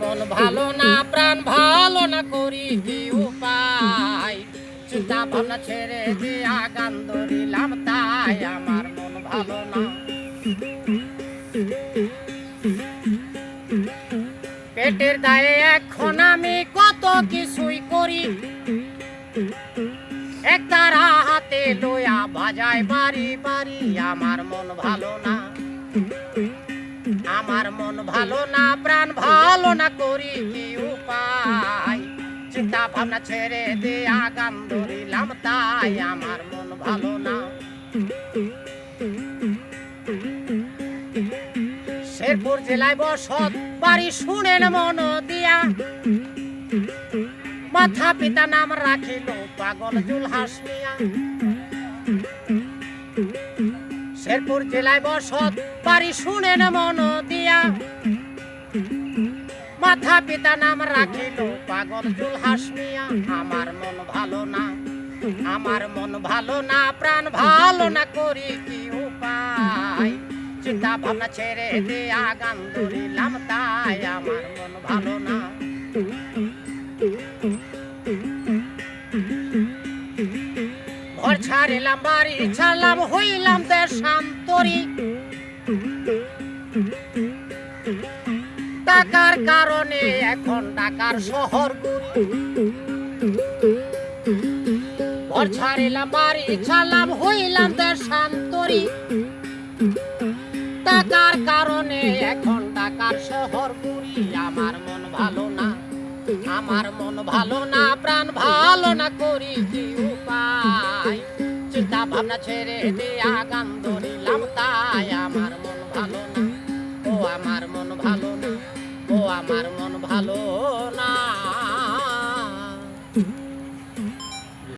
মন ভালো না, প্রাণ ভালো না করি কি উপায়? চিন্তা ভাবনা ছেড়ে দিয়া গান ধরিলাম তাই আমার মন ভালো না। পেটের দায়ে এখন আমি কত কিছুই করি। এক তারা হাতে লইয়া বাজায় বাড়ি বাড়ি আমার মন ভালো না। আমার মন ভালো না, প্রাণ ভালো না করি কি উপায়? চিন্তা ভাবনা ছেড়ে দিয়া গান ধরিলাম তাই আমার মন ভালো না। শেরপুর জেলায় বসত বাড়ি শুনেন মন দিয়া। মাথা পিতা নাম রাখিল পাগল জুল হাসমিয়া শেরপুর জেলায় বসত, বাড়ি শুনেন মন দিয়া। মাথা পিতা নাম রাখিল পাগল জুল হাসমিয়া আমার মন ভালো না, আমার মন ভালো না, প্রাণ ভালো না করি কি উপায়? চিন্তা ভাবনা ছেড়ে দিয়া গান ধরিলাম তাই আমার মন ভালো না। ছাড়িলাম বাড়ি, ছাড়লাম, হইলাম দেশান্তরি টাকার কারণে এখন ঢাকার শহর ঘুরি ছাড়িলাম বাড়ি, ছাড়লাম, হইলাম দেশান্তরি টাকার কারণে এখন ঢাকার শহর ঘুরি আমার মন ভালো না, আমার মন ভালো না, প্রাণ ভালো না করি ভাবনা ছেড়ে দিয়া গান ধরিলাম তাই আমার মন ভালো না। ও আমার মন ভালো না। ও আমার মন ভালো না।